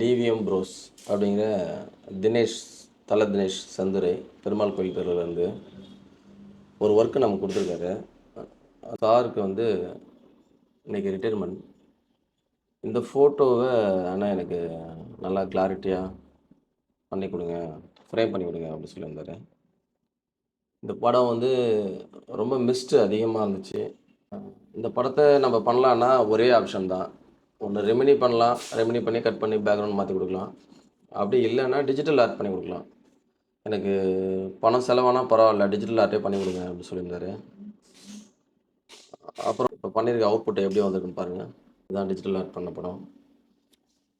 TVM pros அப்படிங்கிற தினேஷ் தல தினேஷ் சந்துரை பெருமாள் கோயில் தெருவுலேருந்து ஒரு ஒர்க்கு நமக்கு கொடுத்துருக்காரு. சாருக்கு வந்து இன்னைக்கு ரிட்டைர்மெண்ட் இந்த ஃபோட்டோவை ஆனால் எனக்கு நல்லா கிளாரிட்டியாக பண்ணி கொடுங்க ஃப்ரேம் பண்ணி கொடுங்க அப்படின்னு சொல்லியிருந்தார். இந்த படம் வந்து ரொம்ப மிஸ்டு அதிகமாக இருந்துச்சு. இந்த படத்தை நம்ம பண்ணலான்னா ஒரே ஆப்ஷன் தான். ஒன்று ரெமினி பண்ணலாம் ரெமினி பண்ணி கட் பண்ணி பேக்ரவுண்ட் மாற்றி கொடுக்கலாம். அப்படி இல்லைன்னா டிஜிட்டல் ஆர்ட் பண்ணி கொடுக்கலாம். எனக்கு பணம் செலவானால் பரவாயில்ல டிஜிட்டல் ஆர்ட்டே பண்ணி கொடுங்க அப்படின்னு சொல்லியிருந்தாரு. அப்புறம் இப்போ பண்ணியிருக்க அவுட்புட் எப்படி வந்திருக்குன்னு பாருங்கள் இதுதான் டிஜிட்டல் ஆர்ட் பண்ண படம்.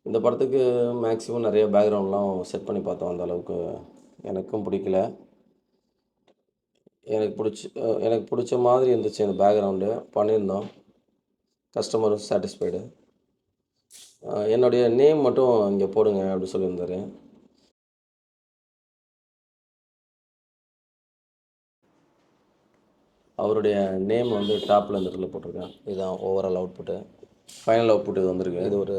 இந்த படத்துக்கு மேக்ஸிமம் நிறைய பேக்ரவுண்ட்லாம் செட் பண்ணி பார்த்தோம் அந்த அளவுக்கு. எனக்கும் பிடிக்கல. எனக்கு பிடிச்சி எனக்கு பிடிச்ச மாதிரி இருந்துச்சு அந்த பேக்ரவுண்டு பண்ணியிருந்தோம். கஸ்டமரும் சாட்டிஸ்ஃபைடு என்னுடைய நேம் மட்டும் இங்கே போடுங்க அப்படின்னு சொல்லியிருந்தாரு. அவருடைய நேம் வந்து டாப்பில் இந்த இடத்துல போட்டிருக்கேன் இதுதான் ஓவரால் அவுட்புட்டு ஃபைனல் அவுட்புட் இது வந்திருக்கு. இது ஒரு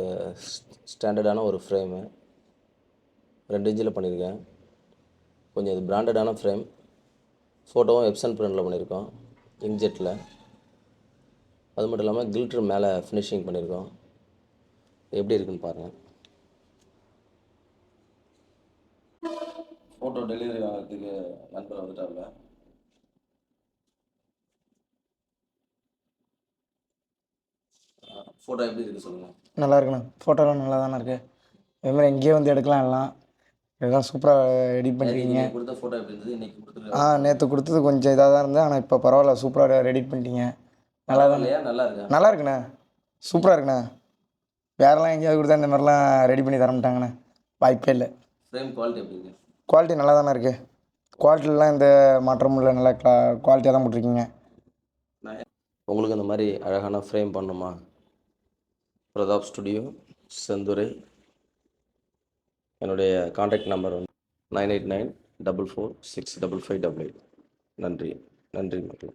ஸ்டாண்டர்டான ஒரு ஃப்ரேமு ரெண்டு இன்ச்சில் பண்ணியிருக்கேன். கொஞ்சம் இது பிராண்டடான ஃப்ரேம் ஃபோட்டோவும் எப்சன் பிரிண்டில் பண்ணியிருக்கோம். இன்ஜெட்டில் அது மட்டும் இல்லாமல் கில்ட்ரு மேலே ஃபினிஷிங் பண்ணியிருக்கோம். எப்படி இருக்குன்னு பாருங்கள் ஃபோட்டோ டெலிவரி ஆகிறதுக்கு நண்பர் வந்துட்டாங்க ஃபோட்டோ எப்படி இருக்கு சொல்லுங்கள் நல்லா இருக்குண்ணா ஃபோட்டோலாம் நல்லா தானே இருக்குது அதே மாதிரி எங்கேயே வந்து எடுக்கலாம் எல்லாம். எல்லாம் சூப்பராக எடிட் பண்ணிருக்கீங்க நீங்கள் கொடுத்த ஃபோட்டோ எப்படி இருந்தது? இன்னைக்கு கொடுத்துருக்க ஆ நேற்று கொடுத்தது கொஞ்சம் இதாக தான் இருந்தது. ஆனால் இப்போ பரவாயில்ல சூப்பராக எடிட் பண்ணிட்டீங்க. நல்லா தான் இல்லையா நல்லா இருக்கா? நல்லா இருக்குண்ணே. சூப்பராக இருக்குண்ணே. வேறெல்லாம் எங்கேயாவது கொடுத்தா இந்த மாதிரிலாம் ரெடி பண்ணி தர மாட்டாங்கண்ணே. வாய்ப்பே இல்லை. ஃப்ரேம் குவாலிட்டி குவாலிட்டி நல்லா தானே இருக்குது குவாலிட்டிலாம் எந்த மாற்றமும் இல்லை. நல்லா குவாலிட்டியாக தான் போட்டிருக்கீங்க. உங்களுக்கு இந்த மாதிரி அழகான ஃப்ரேம் பண்ணுமா? பிரதாப் ஸ்டுடியோ செந்துரை என்னுடைய காண்டாக்ட் நம்பர் வந்து nine eight nine double four six double five double eight நன்றி. நன்றி மக்கள்.